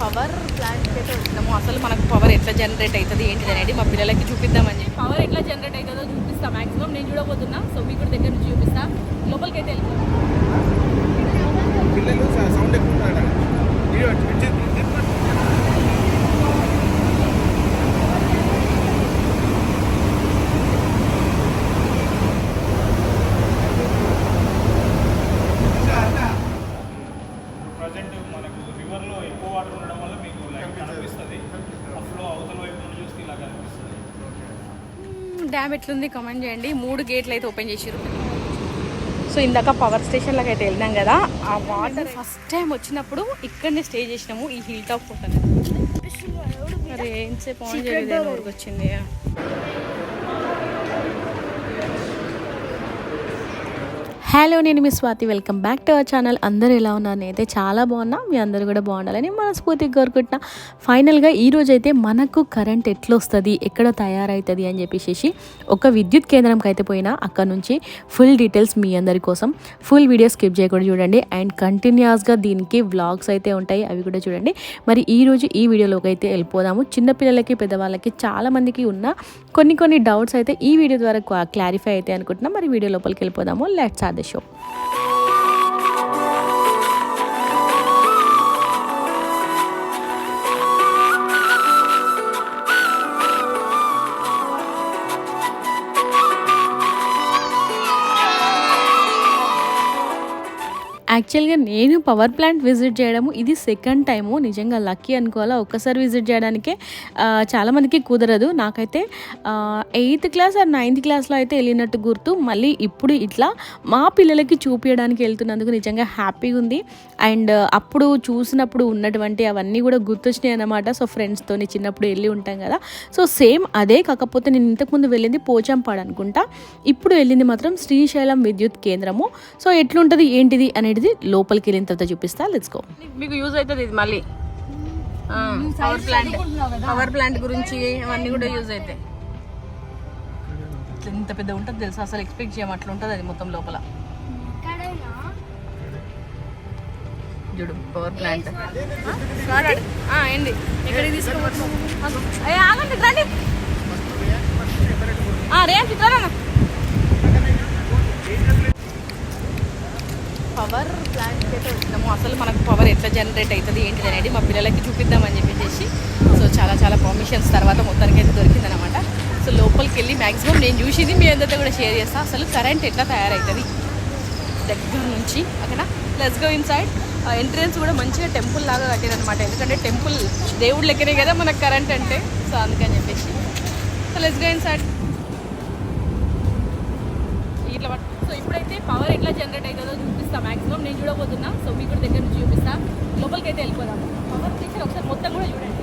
Power ప్లాంట్కి అయితే వచ్చినాము అసలు మనకు పవర్ ఎట్లా జనరేట్ అవుతుంది ఏంటిది అనేది మా పిల్లలకి చూపిద్దామని పవర్ ఎట్లా జనరేట్ అవుతుందో చూపిస్తా. మాక్సిమం నేను చూడబోతున్నా. సో మీకు కూడా దగ్గర నుంచి చూపిస్తా. లోపలికి అయితే వెళ్ళిపోతాం పిల్లలు స- సౌండ్ ఎక్కువ ఉన్నాడు వీడియో విద్యుత్ విద్యుత్ పట్టు. ప్రజెంట్ మనకు రివర్లో ఎక్కువ వాటర్ ఉండడం వల్ల మీకు లైట్ కనిపిస్తుంది ఆ ఫ్లో అవతల వైపు నుండి చూస్తే ఇలా కనిపిస్తుంది డ్యామ్ ఎట్లుంది కమెంట్ చేయండి. మూడు గేట్లు అయితే ఓపెన్ చేసారు సో ఇందాక పవర్ స్టేషన్లోకి అయితే వెళ్ళినాం కదా ఆ వాటర్ ఫస్ట్ టైం వచ్చినప్పుడు ఇక్కడనే స్టే చేసినాము ఈ హిల్ టాప్ హోటల్ మరి ఏంసేపు ఆన్ చేయలేదు ఊరికి వచ్చింది హలో నేను మీ Swathi. Welcome back to our channel. అందరూ ఎలా ఉన్నారు? నేనైతే చాలా బాగున్నా. మీ అందరూ కూడా బాగుండాలని మనస్ఫూర్తిగా కోరుకుంటున్నా. ఫైనల్గా ఈ అయితే మనకు కరెంట్ ఎట్లా వస్తుంది ఎక్కడ తయారవుతుంది అని చెప్పేసి ఒక విద్యుత్ కేంద్రంకి అయితే పోయినా అక్కడ నుంచి ఫుల్ డీటెయిల్స్ మీ అందరి కోసం. ఫుల్ వీడియో స్కిప్ చేయకుండా చూడండి. అండ్ కంటిన్యూస్గా దీనికి వ్లాగ్స్ అయితే ఉంటాయి. అవి కూడా చూడండి. మరి ఈ రోజు ఈ వీడియోలోకి అయితే వెళ్ళిపోదాము. చిన్నపిల్లలకి పెద్దవాళ్ళకి చాలామందికి ఉన్న కొన్ని కొన్ని డౌట్స్ అయితే ఈ వీడియో ద్వారా క్లారిఫై అయితే అనుకుంటున్నా. మరి వీడియో లోపలికి వెళ్ళిపోదాము. లెట్స్ ఆర్ ద షో యాక్చువల్గా నేను పవర్ ప్లాంట్ విజిట్ చేయడము ఇది సెకండ్ టైము. నిజంగా లక్కీ అనుకోవాలా ఒక్కసారి విజిట్ చేయడానికే. చాలామందికి కుదరదు. నాకైతే ఎయిత్ క్లాస్ ఆర్ నైన్త్ క్లాస్లో అయితే వెళ్ళినట్టు గుర్తు. మళ్ళీ ఇప్పుడు ఇట్లా మా పిల్లలకి చూపించడానికి వెళ్తున్నందుకు నిజంగా హ్యాపీగా ఉంది. అండ్ అప్పుడు చూసినప్పుడు ఉన్నటువంటి అవన్నీ కూడా గుర్తొచ్చినాయి అన్నమాట. సో ఫ్రెండ్స్తో చిన్నప్పుడు వెళ్ళి ఉంటాం కదా. సో సేమ్ అదే కాకపోతే నేను ఇంతకుముందు వెళ్ళింది పోచంపాడు అనుకుంటా. ఇప్పుడు వెళ్ళింది మాత్రం శ్రీశైలం విద్యుత్ కేంద్రము. సో ఎట్లుంటుంది ఏంటిది అనేది లోపలికి వెళ్ళిన తర్వాత చూపిస్తా లెట్స్ గో మీకు యూజ్ అవుతుంది ఇది మళ్ళీ. పవర్ ప్లాంట్ పవర్ ప్లాంట్ గురించి అవన్నీ కూడా యూజ్ అవుతాయి. ఇంత పెద్ద ఉంటుంది తెలుసా? అసలు ఎక్స్పెక్ట్ చేయము అట్లా ఉంటుంది అది మొత్తం లోపల. చూడు పవర్ ప్లాంట్ ఏంది? ఎక్కడికి తీసుకోవచ్చు ఆగండి రండి. రేపు ఇట్లా పవర్ ప్లాంట్కి అయితే వచ్చినాము అసలు మనకు పవర్ ఎట్లా జనరేట్ అవుతుంది ఏంటిది అనేది మా పిల్లలకి చూపిద్దామని చెప్పేసి. సో చాలా చాలా పర్మిషన్స్ తర్వాత మొత్తానికి అయితే దొరికిందనమాట. సో లోపలికి వెళ్ళి మ్యాక్సిమం నేను చూసింది మీ అందరితో కూడా షేర్ చేస్తాను అసలు కరెంట్ ఎట్లా తయారవుతుంది దగ్గర నుంచి అక్కడ let's go inside entrance కూడా మంచిగా టెంపుల్ లాగా కట్టారనమాట ఎందుకంటే టెంపుల్ దేవుడు లెక్కనే కదా మనకు కరెంట్ అంటే. సో అందుకని చెప్పేసి. So let's go inside ఇట్లా సో ఇప్పుడైతే పవర్ ఎట్లా జనరేట్ అవుతుందో చూపిస్తా. మాక్సిమం నేను చూడబోతున్నా. సో మీకు కూడా దగ్గర నుంచి చూపిస్తా. లోపలికి అయితే వెళ్ళిపోదాం. పవర్ స్టేషన్ ఒకసారి మొత్తం కూడా చూడండి.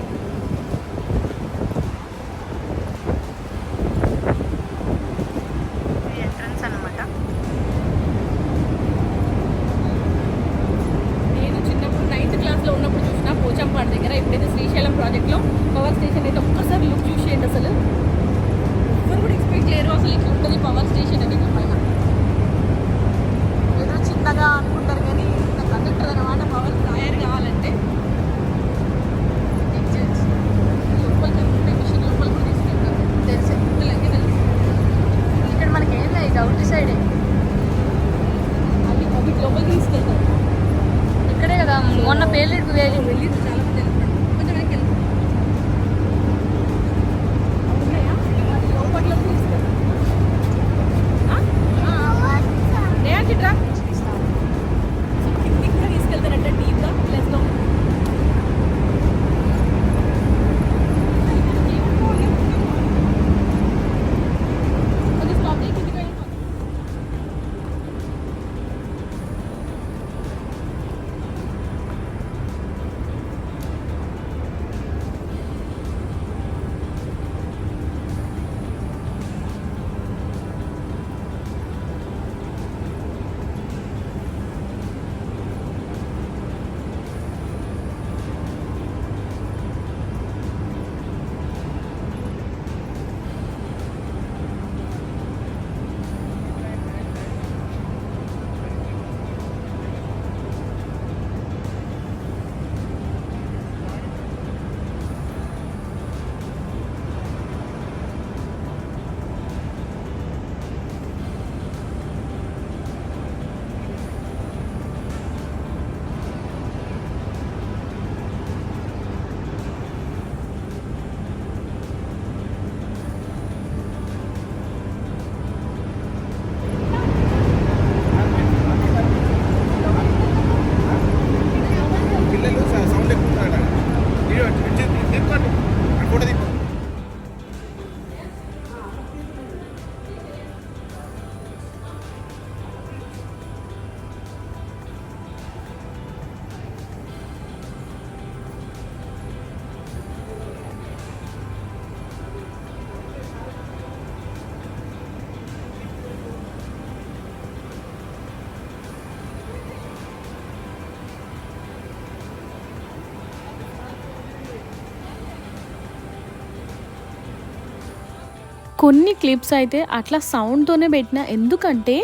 కొన్ని క్లిప్స్ అయితే అట్లా సౌండ్తోనే పెట్టిన. ఎందుకంటే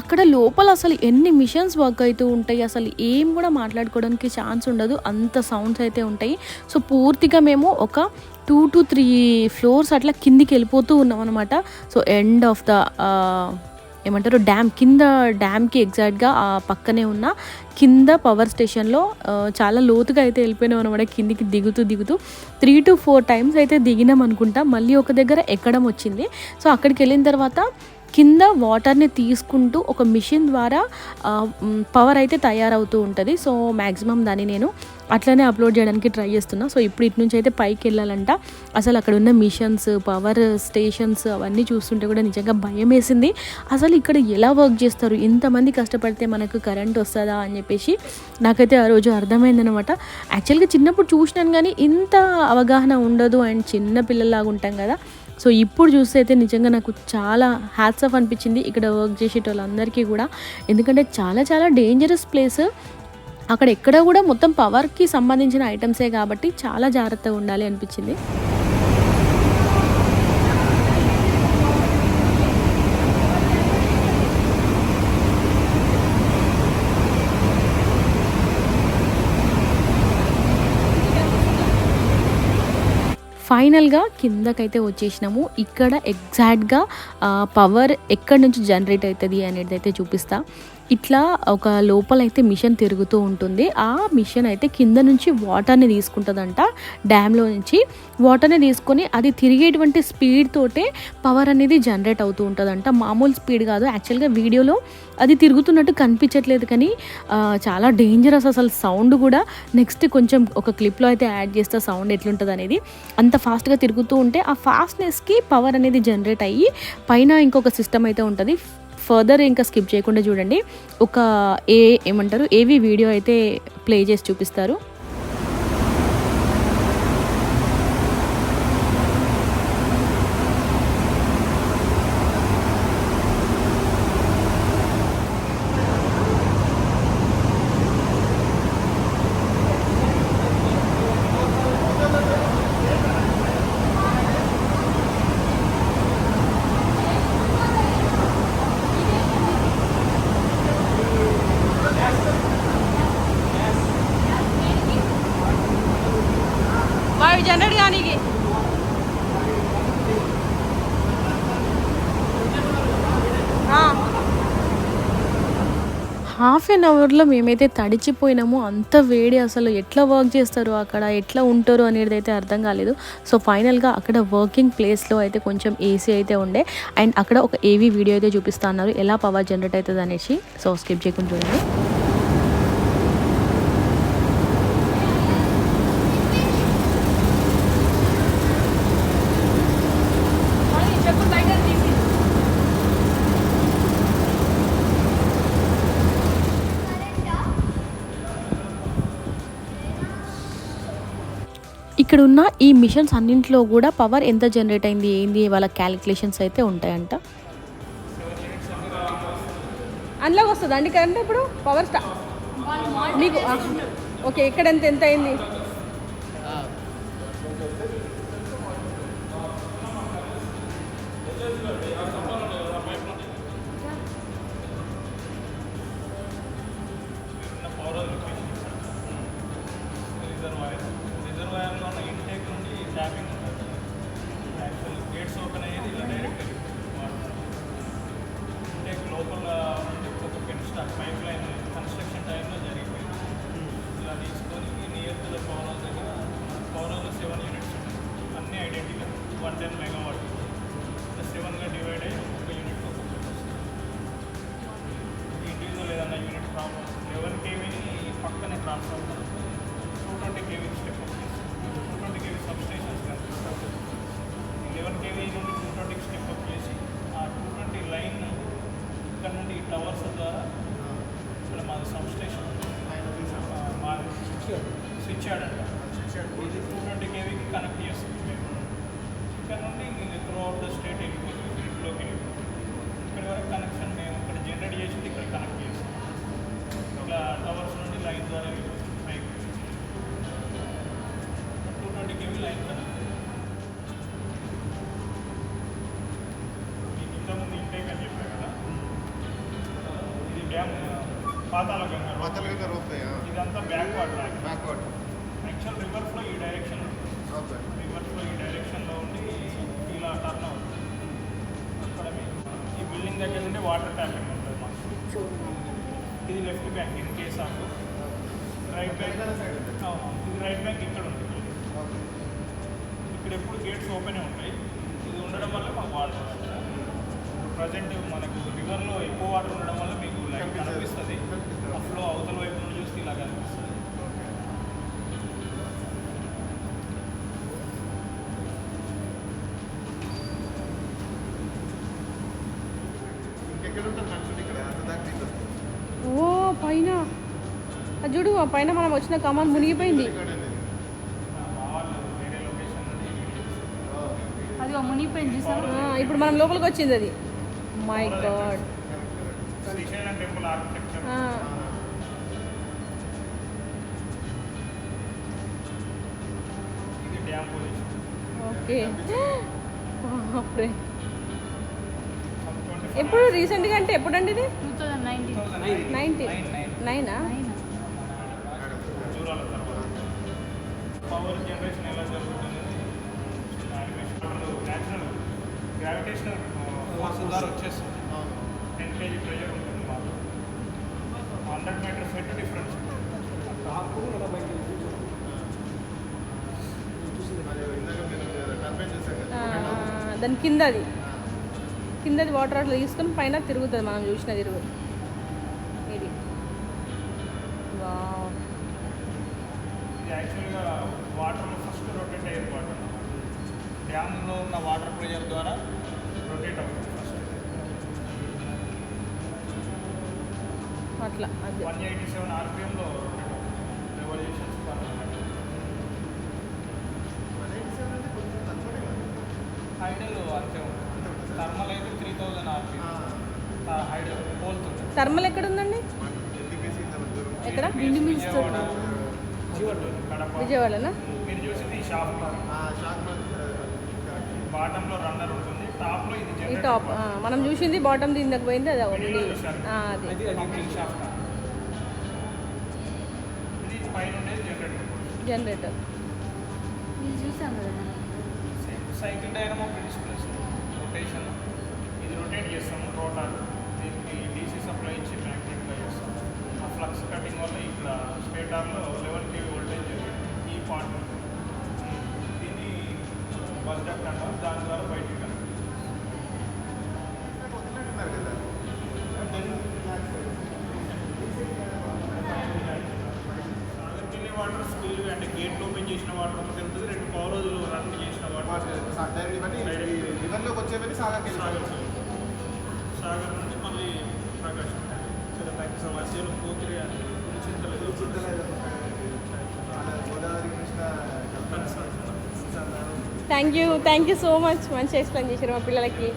అక్కడ లోపల అసలు ఎన్ని మిషన్స్ వర్క్ అవుతూ ఉంటాయి అసలు ఏం కూడా మాట్లాడుకోవడానికి ఛాన్స్ ఉండదు. అంత సౌండ్స్ అయితే ఉంటాయి. సో పూర్తిగా మేము ఒక టూ టు త్రీ ఫ్లోర్స్ అట్లా కిందికి వెళ్ళిపోతూ ఉన్నాం అనమాట సో ఎండ్ ఆఫ్ ద ఏమంటారు డ్యామ్ కింద డ్యామ్కి ఎగ్జాక్ట్గా ఆ పక్కనే ఉన్న కింద పవర్ స్టేషన్లో చాలా లోతుగా అయితే వెళ్ళిపోయినాం అనమాట కిందికి దిగుతూ దిగుతూ త్రీ టు ఫోర్ టైమ్స్ అయితే దిగినాం అనుకుంటా. మళ్ళీ ఒక దగ్గర ఎక్కడం వచ్చింది. సో అక్కడికి వెళ్ళిన తర్వాత కింద వాటర్ని తీసుకుంటూ ఒక మిషన్ ద్వారా పవర్ అయితే తయారవుతూ ఉంటుంది. సో మ్యాక్సిమం దాన్ని నేను అట్లనే అప్లోడ్ చేయడానికి ట్రై చేస్తున్నా. సో ఇప్పుడు ఇటు నుంచి అయితే పైకి వెళ్ళాలంట. అసలు అక్కడ ఉన్న మిషన్స్ పవర్ స్టేషన్స్ అవన్నీ చూస్తుంటే కూడా నిజంగా భయం వేసింది. అసలు ఇక్కడ ఎలా వర్క్ చేస్తారు? ఇంతమంది కష్టపడితే మనకు కరెంట్ వస్తుందా అని చెప్పేసి నాకైతే ఆ రోజు అర్థమైందనమాట యాక్చువల్గా చిన్నప్పుడు చూసినాను కానీ ఇంత అవగాహన ఉండదు. అండ్ చిన్న పిల్లల్లాగా ఉంటాం కదా. సో ఇప్పుడు చూస్తే అయితే నిజంగా నాకు చాలా హ్యాట్స్ ఆఫ్ అనిపించింది ఇక్కడ వర్క్ చేసేటోళ్ళందరికీ కూడా. ఎందుకంటే చాలా చాలా డేంజరస్ ప్లేస్ అక్కడ ఎక్కడ కూడా మొత్తం పవర్కి సంబంధించిన ఐటమ్సే కాబట్టి చాలా జాగ్రత్తగా ఉండాలి అనిపించింది. ఫైనల్గా కిందకైతే వచ్చేసినాము. ఇక్కడ ఎగ్జాక్ట్గా పవర్ ఎక్కడి నుంచి జనరేట్ అవుతుంది అనేది అయితే చూపిస్తా. ఇట్లా ఒక లోపలైతే మిషన్ తిరుగుతూ ఉంటుంది. ఆ మిషన్ అయితే కింద నుంచి వాటర్ని తీసుకుంటుందంట. డ్యామ్లో నుంచి వాటర్ని తీసుకొని అది తిరిగేటువంటి స్పీడ్ తోటే పవర్ అనేది జనరేట్ అవుతూ ఉంటుందంట. మామూలు స్పీడ్ కాదు. యాక్చువల్గా వీడియోలో అది తిరుగుతున్నట్టు కనిపించట్లేదు కానీ చాలా డేంజరస్ అసలు సౌండ్ కూడా. నెక్స్ట్ కొంచెం ఒక క్లిప్లో అయితే యాడ్ చేస్తే సౌండ్ ఎట్లుంటుంది అనేది. అంత ఫాస్ట్గా తిరుగుతూ ఉంటే ఆ ఫాస్ట్నెస్కి పవర్ అనేది జనరేట్ అయ్యి పైన ఇంకొక సిస్టమ్ అయితే ఉంటుంది. ఫర్దర్ ఇంకా స్కిప్ చేయకుండా చూడండి. ఒక ఏ ఏమంటారు ఏవి వీడియో అయితే ప్లే చేసి చూపిస్తారు వాడు జనరేట్ కానీ హాఫ్ అన్ అవర్లో మేమైతే తడిచిపోయినాము. అంత వేడి అసలు ఎట్లా వర్క్ చేస్తారు అక్కడ? ఎట్లా ఉంటారు అనేది అయితే అర్థం కాలేదు. సో ఫైనల్గా అక్కడ వర్కింగ్ ప్లేస్లో అయితే కొంచెం ఏసీ అయితే ఉండే. అండ్ అక్కడ ఒక ఏవీ వీడియో అయితే చూపిస్తా అన్నారు. ఎలా పవర్ జనరేట్ అవుతుంది అనేసి? సో స్కిప్ చేయకుండా చూడండి. ఇక్కడ ఉన్న ఈ మిషన్స్ అన్నింటిలో కూడా పవర్ ఎంత జనరేట్ అయింది ఏంది వాళ్ళ క్యాలిక్యులేషన్స్ అయితే ఉంటాయంట. అందులోకి వస్తుంది అండి కరెంట్ ఇప్పుడు? పవర్ స్టా మీకు ఓకే ఇక్కడ ఎంత ఎంత అయింది? రిజర్వాయర్ ఇక్కడ నుండి ఈ టవర్స్ ద్వారా ఇక్కడ మాది సబ్ స్టేషన్ మాది స్విచ్ యార్డ్ ఇది టూ ట్వంటీ కేవీకి కనెక్ట్ చేస్తుంది. మేము ఇక్కడ నుండి త్రూ అవుట్ ద స్టేట్ వెళ్ళిపోతుంది గ్రిడ్లోకి ఇక్కడ వరకు కనెక్షన్ పాతాల గంగ road. పాతలుగా రోప్ ఇదంతా back water backward actual river flow ఈ డైరెక్షన్ రివర్ ఫ్లో ఈ డైరెక్షన్లో ఉండి ఇలా టర్న్ అవుతుంది. అక్కడ మీకు ఈ బిల్డింగ్ దగ్గర నుండి వాటర్ ట్యాపింగ్ ఉంటుంది మాకు. ఇది left bank in case of right bank ఇది రైట్ బ్యాంక్ ఇక్కడ ఉంటుంది. ఇక్కడ ఎప్పుడు గేట్స్ ఓపెన్ ఉంటాయి. ఇది ఉండడం వల్ల మాకు వాటర్ ప్రజెంట్ మనకు రివర్లో ఎక్కువ వాటర్ ఉండడం వల్ల మీకు కనిపిస్తుంది. ఆ ఫ్లో అవతల వైపు నుండి చూస్తే ఇలా కనిపిస్తుంది ఓ పైన. అది చూడు ఆ పైన మనం వచ్చిన కమాన్ మునిగిపోయింది. అది మునిగిపోయింది ఇప్పుడు మనం లోపలికి వచ్చింది అది. My god okay. అప్పుడే. ఎప్పుడు రీసెంట్గా అంటే ఎప్పుడండి ఇది? టూ థౌజండ్ నైన్టీన్ నైన్టీన్ నైనా పవర్ జనరేషన్ ఎలా జరుగుతుంది? గ్రావిటేషనల్ ఫోర్స్ ద్వారా వచ్చేస్తుంది. చూసారు కదా దాని కింద అది కిందది వాటర్ అట్లా తీసుకొని పైన తిరుగుతుంది మనం చూసిన తిరుగు. ఇది. ఫస్ట్ రొటేట్ అయ్యే వాటర్ డ్యామ్లో ఉన్న వాటర్ ప్రెషర్ ద్వారా రొటేట్ అవుతుంది ఫస్ట్ అట్లా వన్ ఎయిటీ సెవెన్ ఆర్పిఎంలో హైడల్ అంతే ఉంటుంది థర్మల్ అయితే త్రీ థౌజండ్ ఆర్పిఎం హైడల్ పోల్తుంది థర్మల్ ఎక్కడ? ఉందండి ఎక్కడ విజయవాడ. కడప. విజయవాడనా మీరు చూసింది షాప్ రన్నర్ ఉంటుంది. ఇది టాప్ మనం చూసింది బాటమ్ దీనికి పోయింది అది అది. ఇది పైన జనరేటర్ జనరేటర్ చూసాం కదా సైకిల్ డైనమో ప్రిన్సిపల్స్ రొటేషన్ ఇది రొటేట్ చేస్తాము రోటార్ దీనికి డీసీ సప్లై ఇచ్చి మ్యాగ్నెట్గా చేస్తాం ఆ ఫ్లక్స్ కటింగ్ వల్ల ఇక్కడ స్టేటార్లో లెవెన్ కేవీ వోల్టేజ్ ఈ పార్ట్ దీన్ని బస్ డక్ట్ అంటాం. దాని ద్వారా బయటికి కనెక్ట్ సాగర్కి వెళ్ళే వాటర్ స్కిల్ అంటే గేట్ ఓపెన్ చేసిన వాటర్ ఒకటి వెళ్తుంది రెండు పవర్ రోజులు రన్ చేసిన వాటర్ రివర్లోకి వచ్చేవని సాగర్కి సాగర్ సాగర్. నుండి మళ్ళీ ప్రకాశం. సో మధ్యలో పోతిరి అని చింతలేదు Godavari Krishna thank you thank you so much మంచి ఎక్స్ప్లెయిన్ చేశారు మా పిల్లలకి.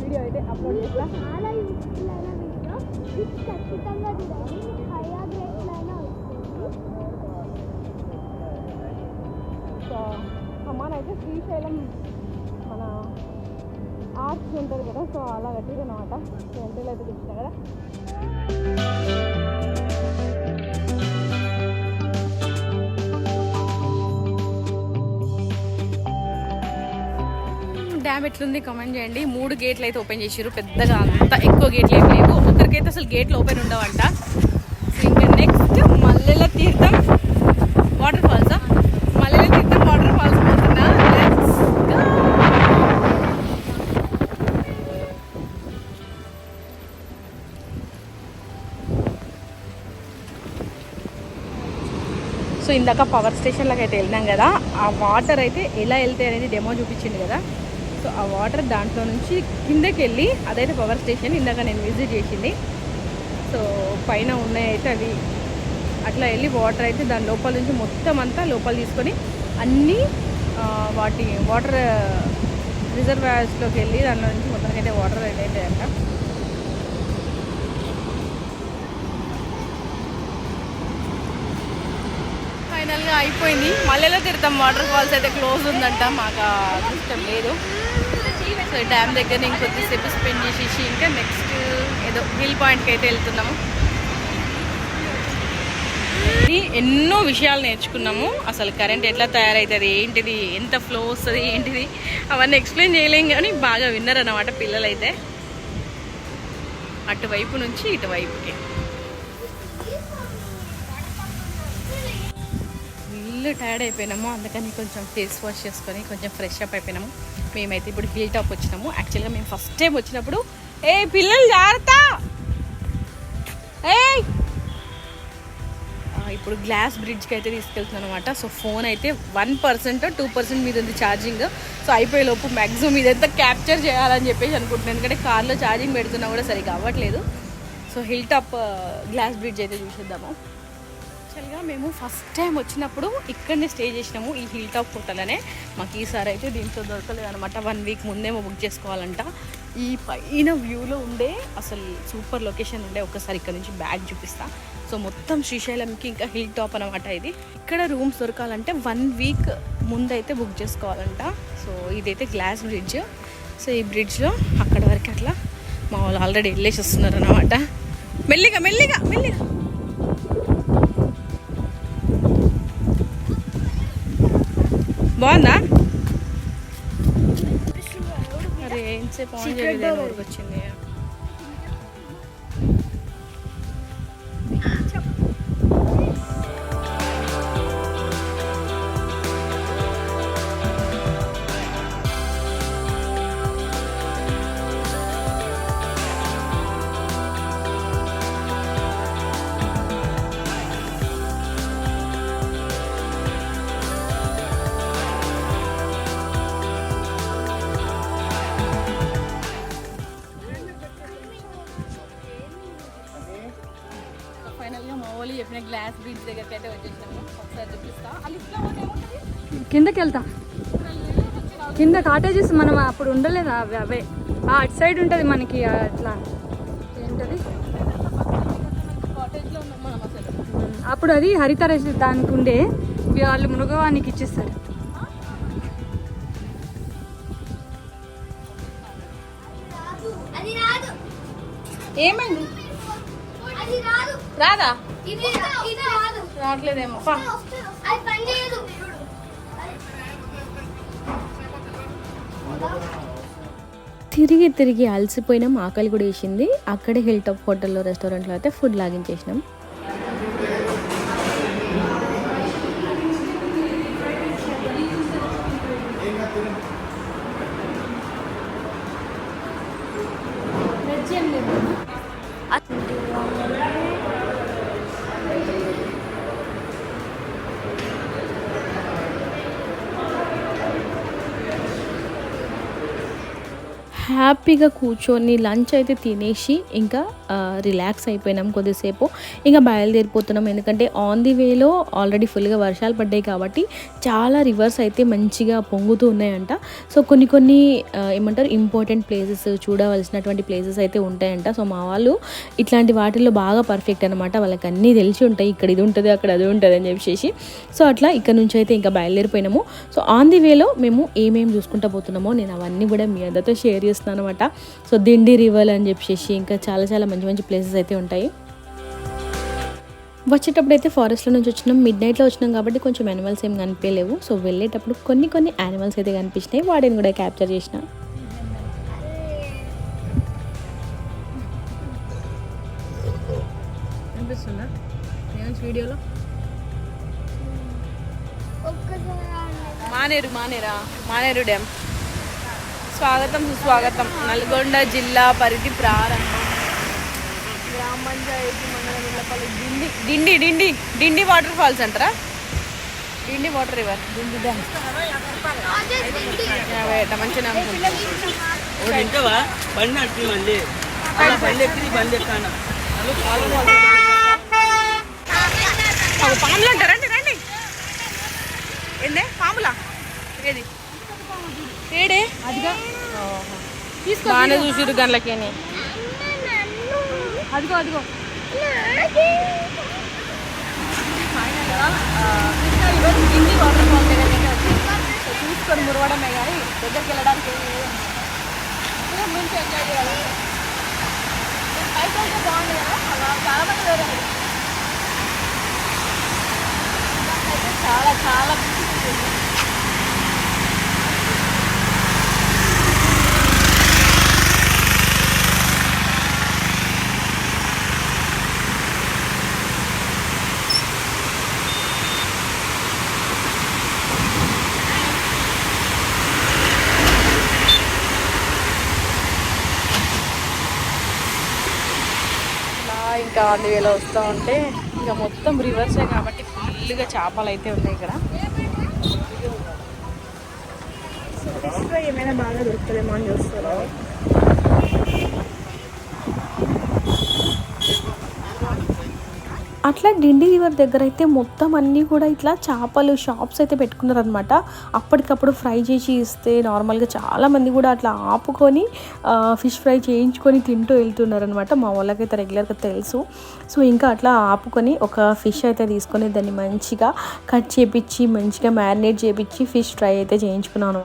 వీడియో అయితే అప్లోడ్ చేస్తా. చాలా యూస్ఫుల్ అయిన వీడియో. ఖచ్చితంగా చూడండి. హైయర్ వస్తుంది సో అమ్మాన్ అయితే శ్రీశైలం మన ఆర్చ్ ఉంటుంది కదా. సో అలా కట్టిరు అనమాట సో ఎంట్రీలో అయితే చూసిన కదా. డ్యామ్ ఎట్లుంది కమెంట్ చేయండి. మూడు గేట్లు అయితే ఓపెన్ చేసారు పెద్దగా అంత ఎక్కువ గేట్లు ఏమి లేవు. అయితే అసలు గేట్లు ఓపెన్ ఉండవంట. సో ఇంకా నెక్స్ట్ మల్లెల తీర్థం వాటర్ ఫాల్సా మల్లెల తీర్థం వాటర్ ఫాల్స్ పోతున్నా సో ఇందాక పవర్ స్టేషన్లోకి అయితే వెళ్ళినాం కదా. ఆ వాటర్ అయితే ఎలా వెళ్తాయి అనేది డెమో చూపించింది కదా. సో ఆ వాటర్ దాంట్లో నుంచి కిందకి వెళ్ళి అదైతే పవర్ స్టేషన్ ఇందాక నేను విజిట్ చేసింది. సో పైన ఉన్నాయి అయితే అవి. అట్లా వెళ్ళి వాటర్ అయితే దాని లోపల నుంచి మొత్తం అంతా లోపల తీసుకొని అన్నీ వాటి వాటర్ రిజర్వాయర్స్లోకి వెళ్ళి దానిలో నుంచి మొత్తానికి అయితే వాటర్ అయితే అంట. ఫైనల్గా అయిపోయింది. మళ్ళీలో తిడతాం వాటర్ ఫాల్స్ అయితే క్లోజ్ ఉందంట. మాకు ఇష్టం లేదు. సో ఈ డ్యామ్ దగ్గర నేను కొద్దిసేపు స్పెండ్ చేసేసి ఇంకా నెక్స్ట్ ఏదో హిల్ పాయింట్కి అయితే వెళ్తున్నాము. ఎన్నో విషయాలు నేర్చుకున్నాము. అసలు కరెంట్ ఎట్లా తయారవుతుంది ఏంటిది ఎంత ఫ్లో వస్తుంది ఏంటిది అవన్నీ ఎక్స్ప్లెయిన్ చేయలేం కానీ బాగా విన్నారన్నమాట పిల్లలైతే. అటువైపు నుంచి ఇటువైపుకి. Full tired అయిపోయినాము. అందుకని కొంచెం ఫేస్ వాష్ చేసుకొని కొంచెం ఫ్రెష్ అప్ అయిపోయినాము. మేమైతే ఇప్పుడు హిల్ టాప్ వచ్చినాము. యాక్చువల్గా మేము ఫస్ట్ టైం వచ్చినప్పుడు ఏ పిల్లలు జాగ్రత్త! ఏ! ఇప్పుడు గ్లాస్ బ్రిడ్జ్కి అయితే తీసుకెళ్తున్నాను అనమాట సో ఫోన్ అయితే వన్ పర్సెంట్ టూ పర్సెంట్ మీద ఉంది ఛార్జింగ్ సో అయిపోయే లోపు మ్యాక్సిమం ఇదంతా క్యాప్చర్ చేయాలని చెప్పేసి అనుకుంటున్నాను. ఎందుకంటే కార్లో ఛార్జింగ్ పెడుతున్నా కూడా సరిగా అవ్వట్లేదు. So hill top glass bridge అయితే చూసేద్దాము. యాక్చువల్గా మేము ఫస్ట్ టైం వచ్చినప్పుడు ఇక్కడనే స్టే చేసినాము ఈ హిల్ టాప్ హోటల్ మాకు ఈసారి అయితే దీంట్లో దొరకలేదు అనమాట వన్ వీక్ ముందేమో బుక్ చేసుకోవాలంట. ఈ పైన వ్యూలో ఉండే అసలు సూపర్ లొకేషన్ ఉండే. ఒకసారి ఇక్కడ నుంచి బ్యాగ్ చూపిస్తా. సో మొత్తం శ్రీశైలంకి ఇంకా హిల్ టాప్ అనమాట ఇది. ఇక్కడ రూమ్స్ దొరకాలంటే వన్ వీక్ ముందైతే బుక్ చేసుకోవాలంట. సో ఇదైతే గ్లాస్ బ్రిడ్జ్ సో ఈ బ్రిడ్జ్లో అక్కడ వరకు అట్లా మా వాళ్ళు ఆల్రెడీ వెళ్ళేసి వస్తున్నారు అనమాట మెల్లిగా మెల్లిగా మెల్లిగా. బాగుందా? అరే ఏం ఆన్ చేయలేదు ఊరికి వచ్చింది వెళ్తా కింద కాటేజెస్ మనం అప్పుడు ఉండలేదు? అవి అవే. ఆ అటు సైడ్ ఉంటుంది మనకి అట్లా. ఏంటది? అప్పుడు అది హరిత దానికి ఉండే. వాళ్ళు మృగవానికి ఇచ్చేస్తారు. అది ఏమైంది? రాదా? రావట్లేదేమో తిరిగి తిరిగి అలసిపోయినాం ఆకలి కూడా వేసింది. అక్కడే హిల్ టాప్ హోటల్లో రెస్టారెంట్లో అయితే ఫుడ్ లాగించేసినాం. హ్యాపీగా కూర్చొని లంచ్ అయితే తినేసి ఇంకా రిలాక్స్ అయిపోయినాం కొద్దిసేపు. ఇంకా బయలుదేరిపోతున్నాం. ఎందుకంటే ఆన్ ది వేలో ఆల్రెడీ ఫుల్గా వర్షాలు పడ్డాయి కాబట్టి చాలా రివర్స్ అయితే మంచిగా పొంగుతూ ఉన్నాయంట. సో కొన్ని కొన్ని ఏమంటారు ఇంపార్టెంట్ ప్లేసెస్ చూడవలసినటువంటి ప్లేసెస్ అయితే ఉంటాయంట. సో మా వాళ్ళు ఇట్లాంటి వాటిల్లో బాగా పర్ఫెక్ట్ అనమాట వాళ్ళకి అన్నీ తెలిసి ఉంటాయి. ఇక్కడ ఇది ఉంటుంది అక్కడ అది ఉంటుంది అని చెప్పేసి. సో అట్లా ఇక్కడ నుంచి అయితే ఇంకా బయలుదేరిపోయినాము. సో ఆన్ ది వేలో మేము ఏమేమి చూసుకుంటా పోతున్నామో నేను అవన్నీ కూడా మీ అందరితో షేర్ చేస్తాను. చేస్తున్నాను అనమాట సో దిండి రివర్ అని చెప్పేసి ఇంకా చాలా చాలా మంచి మంచి ప్లేసెస్ అయితే ఉంటాయి. వచ్చేటప్పుడు అయితే ఫారెస్ట్లో నుంచి వచ్చినాం. మిడ్ నైట్లో వచ్చినాం కాబట్టి కొంచెం యానిమల్స్ ఏం కనిపించలేవు. సో వెళ్ళేటప్పుడు కొన్ని కొన్ని యానిమల్స్ అయితే కనిపించినాయి. వాటిని కూడా క్యాప్చర్ చేసిన. వీడియోలో? ఒక్కసారి మానేరు మానేరా. మానేరు డ్యామ్. స్వాగతం సుస్వాగతం. నల్గొండ జిల్లా పరిధి ప్రారంభం. గ్రామ పంచాయతీ మండలం ఇళ్ళపల్లి డిండి డిండి డిండి డిండి వాటర్ ఫాల్స్ అంటారా? Dindi water river. మంచిగా అమ్ముతుంది ఒకటి ఇంటవా బండి బండి ఎక్కి బండి ఎక్కాను ఒక పాములు అంటారు రండి రండి ఏందే పాములా ఏది ఏడే అదిగా బాగానే చూసిరు గన్లకి అదిగో అదిగో. హిందీ వాటర్ ఫాల్ దగ్గరికి చూసుకొని మురవడమే కానీ దగ్గరికి వెళ్ళడానికి ఏమీ ఎంజాయ్ చేయాలి పైకి వెళ్తే బాగుంది కదా చాలా మంది వేరే అయితే చాలా చాలా beautiful ఉంది. ఇలా ఆన్ వేలో వస్తూ ఉంటే ఇంకా మొత్తం రివర్సే కాబట్టి ఫుల్గా చేపలు అయితే ఉన్నాయి ఇక్కడ ఏమైనా బాగా దొరుకుతుందేమో అని చూస్తారు అట్లా డిండి రివర్ దగ్గర అయితే మొత్తం అన్నీ కూడా ఇట్లా చేపలు షాప్స్ అయితే పెట్టుకున్నారనమాట అప్పటికప్పుడు ఫ్రై చేసి ఇస్తే నార్మల్గా చాలామంది కూడా అట్లా ఆపుకొని ఫిష్ ఫ్రై చేయించుకొని తింటూ వెళ్తున్నారనమాట మా వాళ్ళకైతే రెగ్యులర్గా తెలుసు. సో ఇంకా అట్లా ఆపుకొని ఒక ఫిష్ అయితే తీసుకొని దాన్ని మంచిగా కట్ చేపించి మంచిగా మ్యారినేట్ చేపించి ఫిష్ ఫ్రై అయితే చేయించుకున్నాను.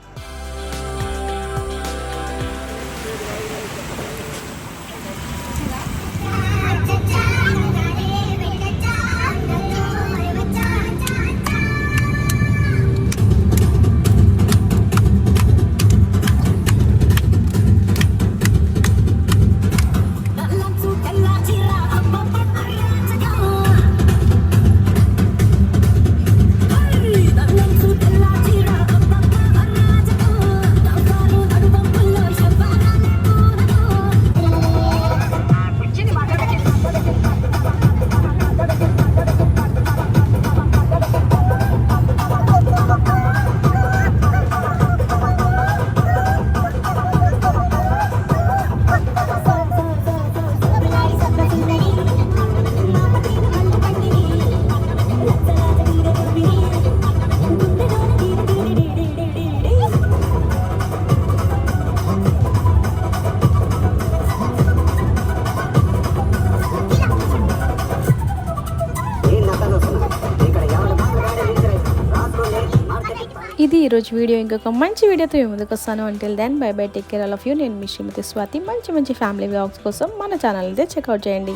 ఈరోజు వీడియో ఇంకొక మంచి వీడియోతో మేము ముందుకు వస్తాను. అంటే then bye bye take care all of you నేను మీ శ్రీమతి స్వాతి. మంచి మంచి ఫ్యామిలీ వ్లాగ్స్ కోసం మన ఛానల్ అయితే చెక్అవుట్ చేయండి.